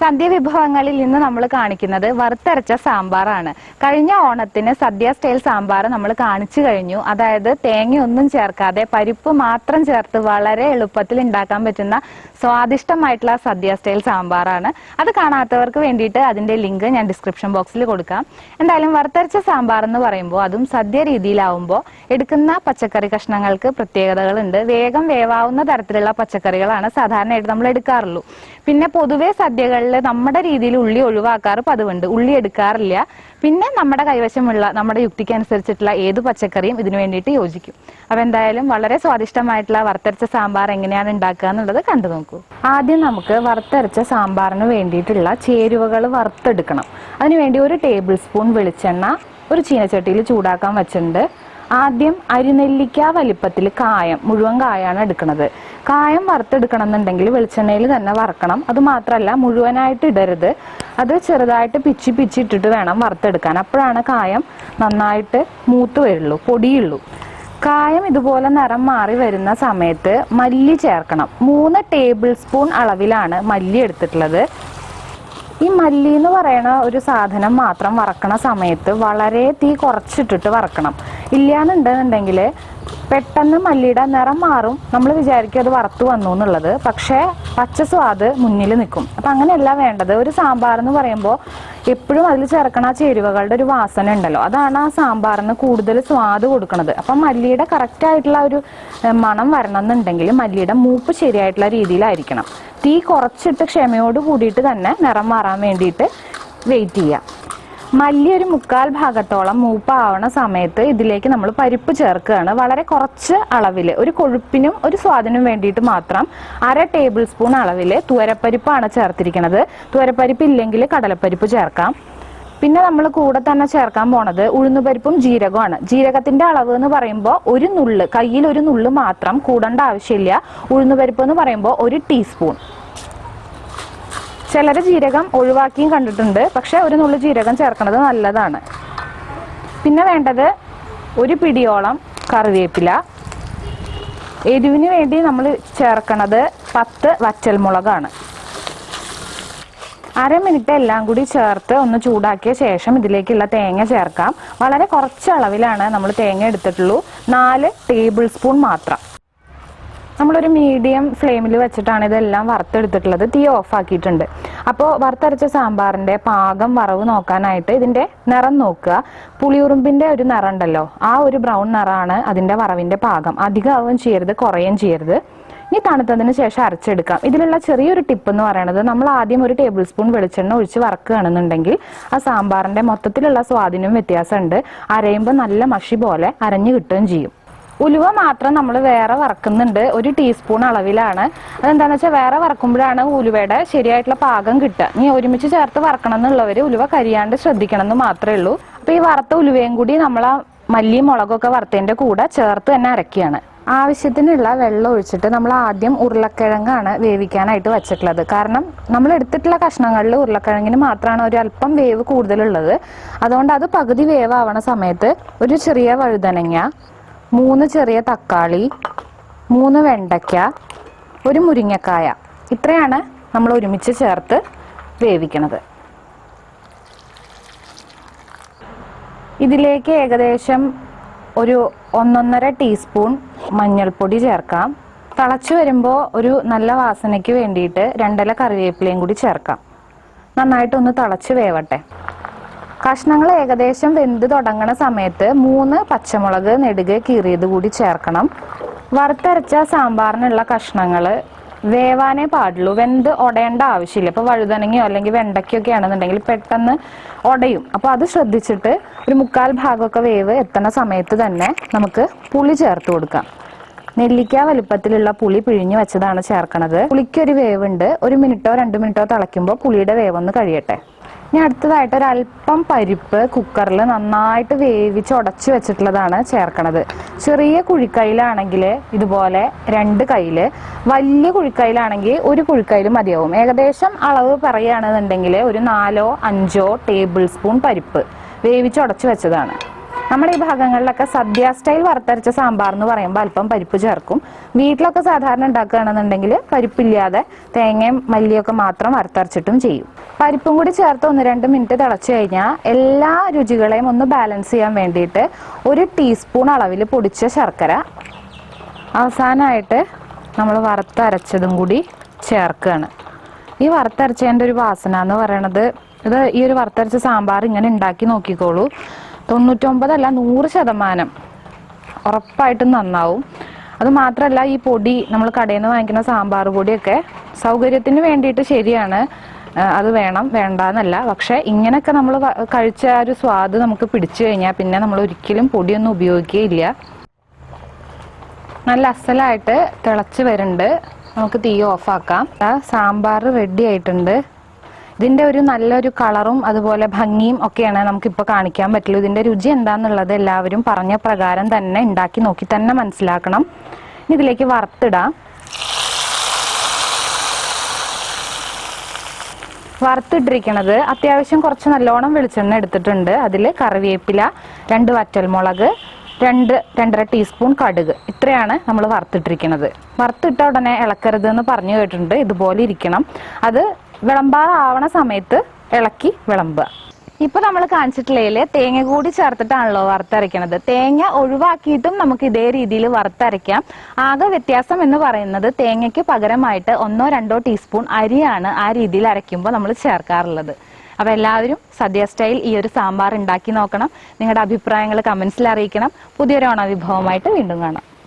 സദ്യ വിഭവങ്ങളിൽ ഇന്ന് നമ്മൾ കാണിക്കുന്നത് വറുത്തരച്ച സാമ്പാറാണ്. കഴിഞ്ഞ ഓണത്തിന് സദ്യ സ്റ്റൈൽ സാമ്പാർ നമ്മൾ കാണിച്ചു കഴിഞ്ഞു. അതായത് തേങ്ങയൊന്നും ചേർക്കാതെ പരിപ്പ് മാത്രം ചേർത്ത് വളരെ എളുപ്പത്തിൽ ഉണ്ടാക്കാൻ പറ്റുന്ന സ്വാദിഷ്ടമായിട്ടുള്ള സദ്യ സ്റ്റൈൽ സാമ്പാറാണ്. അത് കാണാത്തവർക്ക് വേണ്ടിയിട്ട് അതിന്റെ ലിങ്ക് ഞാൻ ഡിസ്ക്രിപ്ഷൻ ബോക്സിൽ കൊടുക്കാം. എന്തായാലും വറുത്തരച്ച സാമ്പാർ എന്ന് പറയുമ്പോൾ അതും സദ്യ രീതിയിലാവുമ്പോൾ എടുക്കുന്ന പച്ചക്കറി കഷ്ണങ്ങൾക്ക് പ്രത്യേകതകളുണ്ട്. വേഗം വേവാവുന്ന തരത്തിലുള്ള പച്ചക്കറികളാണ് സാധാരണയായിട്ട് നമ്മൾ എടുക്കാറുള്ളൂ. പിന്നെ പൊതുവെ സദ്യകളിൽ നമ്മുടെ രീതിയിൽ ഉള്ളി ഒഴിവാക്കാറ് പതിവുണ്ട്. ഉള്ളി എടുക്കാറില്ല. പിന്നെ നമ്മുടെ കൈവശമുള്ള നമ്മുടെ യുക്തിക്ക് അനുസരിച്ചിട്ടുള്ള ഏത് പച്ചക്കറിയും ഇതിനു വേണ്ടിയിട്ട് യോജിക്കും. അപ്പൊ എന്തായാലും വളരെ സ്വാദിഷ്ടമായിട്ടുള്ള വറുത്തരച്ച സാമ്പാർ എങ്ങനെയാണ് ഉണ്ടാക്കുക എന്നുള്ളത് കണ്ടു നോക്കൂ. ആദ്യം നമുക്ക് വറുത്തരച്ച സാമ്പാറിന് വേണ്ടിയിട്ടുള്ള ചേരുവകൾ വറുത്തെടുക്കണം. അതിനുവേണ്ടി ഒരു ടേബിൾ സ്പൂൺ വെളിച്ചെണ്ണ ഒരു ചീനച്ചട്ടിയിൽ ചൂടാക്കാൻ വെച്ചിട്ടുണ്ട്. ആദ്യം അരിനെല്ലിക്ക വലിപ്പത്തിൽ കായം മുഴുവൻ കായാണ് എടുക്കുന്നത് കായം വറുത്തെടുക്കണം എന്നുണ്ടെങ്കിൽ വെളിച്ചെണ്ണയിൽ തന്നെ വറക്കണം. അത് മാത്രമല്ല മുഴുവനായിട്ട് ഇടരുത്. അത് ചെറുതായിട്ട് പിച്ചി പിച്ചി ഇട്ടിട്ട് വേണം വറുത്തെടുക്കാൻ. അപ്പോഴാണ് കായം നന്നായിട്ട് മൂത്ത് വരുള്ളൂ പൊടിയുള്ളൂ. കായം ഇതുപോലെ നിറം മാറി വരുന്ന സമയത്ത് മല്ലി ചേർക്കണം. മൂന്ന് ടേബിൾ സ്പൂൺ അളവിലാണ് മല്ലി എടുത്തിട്ടുള്ളത്. ഈ മല്ലി എന്ന് പറയുന്ന ഒരു സാധനം മാത്രം വറക്കണ സമയത്ത് വളരെ തീ കുറച്ചിട്ടിട്ട് വറക്കണം. ഇല്ലാന്നുണ്ടെന്നുണ്ടെങ്കിൽ പെട്ടെന്ന് മല്ലിയുടെ നിറം മാറും. നമ്മൾ വിചാരിക്കും അത് വറുത്തു വന്നു എന്നുള്ളത്. പക്ഷേ പച്ച സ്വാദ് മുന്നിൽ നിൽക്കും. അപ്പം അങ്ങനെയല്ല വേണ്ടത്. ഒരു സാമ്പാർ എന്ന് പറയുമ്പോൾ എപ്പോഴും അതിൽ ചേർക്കണ ആ ചേരുവകളുടെ ഒരു വാസന ഉണ്ടല്ലോ. അതാണ് ആ സാമ്പാറിന് കൂടുതൽ സ്വാദ് കൊടുക്കുന്നത് അപ്പം മല്ലിയുടെ കറക്റ്റ് ആയിട്ടുള്ള ഒരു മണം വരണം എന്നുണ്ടെങ്കിൽ മല്ലിയുടെ മൂപ്പ് ശരിയായിട്ടുള്ള രീതിയിലായിരിക്കണം. തീ കുറച്ചിട്ട് ക്ഷമയോട് കൂടിയിട്ട് തന്നെ നിറം മാറാൻ വേണ്ടിയിട്ട് വെയിറ്റ് ചെയ്യാം മല്ലി ഒരു മുക്കാൽ ഭാഗത്തോളം മൂപ്പാവണ സമയത്ത് ഇതിലേക്ക് നമ്മൾ പരിപ്പ് ചേർക്കുകയാണ്. വളരെ കുറച്ച് അളവിൽ ഒരു കൊഴുപ്പിനും ഒരു സ്വാദിനും വേണ്ടിയിട്ട് മാത്രം അര ടേബിൾ സ്പൂൺ അളവിൽ തുവരപ്പരിപ്പാണ് ചേർത്തിരിക്കുന്നത് തുവരപ്പരിപ്പ് ഇല്ലെങ്കിൽ കടലപ്പരിപ്പ് ചേർക്കാം. പിന്നെ നമ്മൾ കൂടെ തന്നെ ചേർക്കാൻ പോണത് ഉഴുന്നുപരിപ്പും ജീരകമാണ് ജീരകത്തിന്റെ അളവ് എന്ന് പറയുമ്പോൾ ഒരു നുള്ള് കയ്യിൽ ഒരു നുള്ള് മാത്രം കൂടേണ്ട ആവശ്യമില്ല. ഉഴുന്നുപരിപ്പ് എന്ന് പറയുമ്പോൾ ഒരു ടീസ്പൂൺ. ചിലർ ജീരകം ഒഴിവാക്കിയും കണ്ടിട്ടുണ്ട്. പക്ഷെ ഒരു നുള്ളു ജീരകം ചേർക്കുന്നത് നല്ലതാണ്. പിന്നെ വേണ്ടത് ഒരു പിടിയോളം കറിവേപ്പില. എരിവിന് വേണ്ടി നമ്മൾ ചേർക്കണത് പത്ത് വറ്റൽമുളകാണ്. അര മിനിറ്റ് എല്ലാം കൂടി ചേർത്ത് ഒന്ന് ചൂടാക്കിയ ശേഷം ഇതിലേക്കുള്ള തേങ്ങ ചേർക്കാം. വളരെ കുറച്ച് അളവിലാണ് നമ്മൾ തേങ്ങ എടുത്തിട്ടുള്ളൂ. നാല് ടേബിൾ സ്പൂൺ മാത്രം. നമ്മളൊരു മീഡിയം ഫ്ലെയിമിൽ വെച്ചിട്ടാണ് ഇതെല്ലാം വറുത്തെടുത്തിട്ടുള്ളത്. തീ ഓഫ് ആക്കിയിട്ടുണ്ട്. അപ്പോൾ വറുത്തരച്ച സാമ്പാറിന്റെ പാകം വറവ് നോക്കാനായിട്ട് ഇതിന്റെ നിറം നോക്കുക. പുളിയുറുമ്പിന്റെ ഒരു നിറം ഉണ്ടല്ലോ ആ ഒരു ബ്രൗൺ നിറമാണ് അതിന്റെ വറവിന്റെ പാകം. അധികമാവുകയും ചെയ്യരുത് കുറയുകയും ചെയ്യരുത്. ഇനി തണുത്തതിന് ശേഷം അരച്ചെടുക്കാം. ഇതിലുള്ള ചെറിയൊരു ടിപ്പ് എന്ന് പറയുന്നത് നമ്മൾ ആദ്യം ഒരു ടേബിൾ സ്പൂൺ വെളിച്ചെണ്ണ ഒഴിച്ച് വറക്കുകയാണെന്നുണ്ടെങ്കിൽ ആ സാമ്പാറിന്റെ മൊത്തത്തിലുള്ള സ്വാധീനവും വ്യത്യാസമുണ്ട്. അരയുമ്പോൾ നല്ല മഷി പോലെ അരഞ്ഞു കിട്ടുകയും ചെയ്യും. ഉലുവ മാത്രം നമ്മൾ വേറെ വറക്കുന്നുണ്ട് ഒരു ടീസ്പൂൺ അളവിലാണ്. അതെന്താണെന്ന് വെച്ചാൽ വേറെ വറക്കുമ്പോഴാണ് ഉലുവയുടെ ശരിയായിട്ടുള്ള പാകം കിട്ടുക. ഇനി ഒരുമിച്ച് ചേർത്ത് വറക്കണം എന്നുള്ളവർ ഉലുവ കരിയാണ്ട് ശ്രദ്ധിക്കണം എന്ന് മാത്രമേ ഉള്ളൂ. അപ്പോൾ ഈ വറുത്ത ഉലുവയും കൂടി നമ്മൾ ആ മല്ലിയും മുളകൊക്കെ വറുത്തതിന്റെ കൂടെ ചേർത്ത് തന്നെ അരക്കുകയാണ് ആവശ്യത്തിനുള്ള വെള്ളം ഒഴിച്ചിട്ട് നമ്മൾ ആദ്യം ഉരുളക്കിഴങ്ങാണ് വേവിക്കാനായിട്ട് വെച്ചിട്ടുള്ളത്. കാരണം നമ്മൾ എടുത്തിട്ടുള്ള കഷ്ണങ്ങളിൽ ഉരുളക്കിഴങ്ങിന് മാത്രമാണ് ഒരു അല്പം വേവ് കൂടുതലുള്ളത്. അതുകൊണ്ട് അത് പകുതി വേവാവണ സമയത്ത് ഒരു ചെറിയ വഴുതനങ്ങ മൂന്ന് ചെറിയ തക്കാളി മൂന്ന് വെണ്ടയ്ക്ക ഒരു മുരിങ്ങക്കായ. ഇത്രയാണ് നമ്മൾ ഒരുമിച്ച് ചേർത്ത് വേവിക്കണത്. ഇതിലേക്ക് ഏകദേശം ഒരു ഒന്നൊന്നര ടീസ്പൂൺ മഞ്ഞൾപ്പൊടി ചേർക്കാം. തിളച്ചു വരുമ്പോൾ ഒരു നല്ല വാസനയ്ക്ക് വേണ്ടിയിട്ട് രണ്ടില കറിവേപ്പിലയും കൂടി ചേർക്കാം. നന്നായിട്ടൊന്ന് തിളച്ച് വേവട്ടെ. കഷ്ണങ്ങൾ ഏകദേശം വെന്ത് തുടങ്ങണ സമയത്ത് മൂന്ന് പച്ചമുളക് നെടുകെ കീറിയത് കൂടി ചേർക്കണം. വറുത്തരച്ച സാമ്പാറിനുള്ള കഷ്ണങ്ങൾ വേവാനേ പാടുള്ളൂ. വെന്ത് ഉടയേണ്ട ആവശ്യമില്ല. ഇപ്പോൾ വഴുതനങ്ങയോ അല്ലെങ്കിൽ വെണ്ടയ്ക്കൊക്കെ ആണെന്നുണ്ടെങ്കിൽ പെട്ടെന്ന് ഉടയും അപ്പോൾ അത് ശ്രദ്ധിച്ചിട്ട് ഒരു മുക്കാൽ ഭാഗമൊക്കെ വേവ് എത്തണ സമയത്ത് തന്നെ നമുക്ക് പുളി ചേർത്ത് കൊടുക്കാം. നെല്ലിക്ക വലുപ്പത്തിലുള്ള പുളി പിഴിഞ്ഞു വെച്ചതാണ് ചേർക്കണത്. പുളിക്കൊരു വേവുണ്ട്. ഒരു മിനിറ്റോ രണ്ട് മിനിറ്റോ തിളയ്ക്കുമ്പോൾ പുളിയുടെ വേവൊന്ന് കഴിയട്ടെ. ഇനി അടുത്തതായിട്ട് ഒരല്പം പരിപ്പ് കുക്കറിൽ നന്നായിട്ട് വേവിച്ച് ഉടച്ചു വെച്ചിട്ടുള്ളതാണ് ചേർക്കണത്. ചെറിയ കുഴിക്കൈലാണെങ്കിൽ ഇതുപോലെ രണ്ട് കയ്യിൽ വലിയ കുഴിക്കൈലാണെങ്കിൽ ഒരു കുഴിക്കൈൽ മതിയാവും. ഏകദേശം അളവ് പറയുകയാണെന്നുണ്ടെങ്കിൽ ഒരു നാലോ അഞ്ചോ ടേബിൾ സ്പൂൺ പരിപ്പ് വേവിച്ച് ഉടച്ചു വെച്ചതാണ്. നമ്മുടെ ഈ ഭാഗങ്ങളിലൊക്കെ സദ്യ സ്റ്റൈൽ വറുത്തരച്ച സാമ്പാർ എന്ന് പറയുമ്പോൾ അല്പം പരിപ്പ് ചേർക്കും. വീട്ടിലൊക്കെ സാധാരണ ഉണ്ടാക്കുകയാണെന്നുണ്ടെങ്കിൽ പരിപ്പില്ലാതെ തേങ്ങയും മല്ലിയൊക്കെ മാത്രം വറുത്തരച്ചിട്ടും ചെയ്യും. പരിപ്പും കൂടി ചേർത്ത് ഒന്ന് രണ്ട് മിനിറ്റ് തിളച്ചു കഴിഞ്ഞാൽ എല്ലാ രുചികളെയും ഒന്ന് ബാലൻസ് ചെയ്യാൻ വേണ്ടിയിട്ട് ഒരു ടീസ്പൂൺ അളവിൽ പൊടിച്ച ശർക്കര അവസാനമായിട്ട് നമ്മൾ വറുത്തരച്ചതും കൂടി ചേർക്കുകയാണ് ഈ വറുത്തരച്ചതിന്റെ ഒരു വാസന എന്ന് പറയണത് ഇത് ഈ ഒരു വറുത്തരച്ച സാമ്പാർ ഇങ്ങനെ ഉണ്ടാക്കി നോക്കിക്കോളൂ. തൊണ്ണൂറ്റൊമ്പതല്ല നൂറ് ശതമാനം. ഉറപ്പായിട്ടും നന്നാവും. അത് മാത്രമല്ല ഈ പൊടി നമ്മൾ കടയിൽ നിന്ന് വാങ്ങിക്കുന്ന സാമ്പാർ പൊടിയൊക്കെ സൗകര്യത്തിന് വേണ്ടിയിട്ട് ശരിയാണ്. അത് വേണം വേണ്ട എന്നല്ല പക്ഷെ ഇങ്ങനെയൊക്കെ നമ്മൾ കഴിച്ച ആ ഒരു സ്വാദ് നമുക്ക് പിടിച്ചു കഴിഞ്ഞാൽ പിന്നെ നമ്മൾ ഒരിക്കലും പൊടിയൊന്നും ഉപയോഗിക്കുകയില്ല നല്ല അസലായിട്ട് തിളച്ച് വരുന്നുണ്ട്. നമുക്ക് തീ ഓഫാക്കാം. സാമ്പാർ റെഡി ആയിട്ടുണ്ട്. ഇതിന്റെ ഒരു നല്ലൊരു കളറും അതുപോലെ ഭംഗിയും ഒക്കെയാണ് നമുക്കിപ്പോൾ കാണിക്കാൻ പറ്റുള്ളൂ. ഇതിന്റെ രുചി എന്താണെന്നുള്ളത് എല്ലാവരും പറഞ്ഞ പ്രകാരം തന്നെ ഉണ്ടാക്കി നോക്കി തന്നെ മനസ്സിലാക്കണം. ഇതിലേക്ക് വറുത്തിടാം. വറുത്തിട്ടിരിക്കണത് അത്യാവശ്യം കുറച്ച് നല്ലോണം വെളിച്ചെണ്ണ എടുത്തിട്ടുണ്ട്. അതിൽ കറിവേപ്പില രണ്ട് വറ്റൽമുളക് രണ്ട് രണ്ടര ടീസ്പൂൺ കടുക്. ഇത്രയാണ് നമ്മൾ വറുത്തിട്ടിരിക്കുന്നത് വറുത്തിട്ട ഉടനെ ഇളക്കരുത് എന്ന് പറഞ്ഞു കേട്ടിട്ടുണ്ട്. ഇതുപോലെ ഇരിക്കണം. അത് വിളമ്പാറാവണ സമയത്ത് ഇളക്കി വിളമ്പുക. ഇപ്പൊ നമ്മൾ കാണിച്ചിട്ടുള്ളതിൽ തേങ്ങ കൂടി ചേർത്തിട്ടാണല്ലോ വറുത്തരയ്ക്കണത്. തേങ്ങ ഒഴിവാക്കിയിട്ടും നമുക്ക് ഇതേ രീതിയിൽ വറുത്തരയ്ക്കാം. ആകെ വ്യത്യാസം എന്ന് പറയുന്നത് തേങ്ങയ്ക്ക് പകരമായിട്ട് ഒന്നോ രണ്ടോ ടീസ്പൂൺ അരിയാണ് ആ രീതിയിൽ അരയ്ക്കുമ്പോൾ നമ്മൾ ചേർക്കാറുള്ളത്. അപ്പൊ എല്ലാവരും സദ്യ സ്റ്റൈൽ ഈ ഒരു സാമ്പാർ ഉണ്ടാക്കി നോക്കണം. നിങ്ങളുടെ അഭിപ്രായങ്ങൾ കമന്റ്സിൽ അറിയിക്കണം. പുതിയൊരു ഓണവിഭവമായിട്ട് വീണ്ടും കാണാം.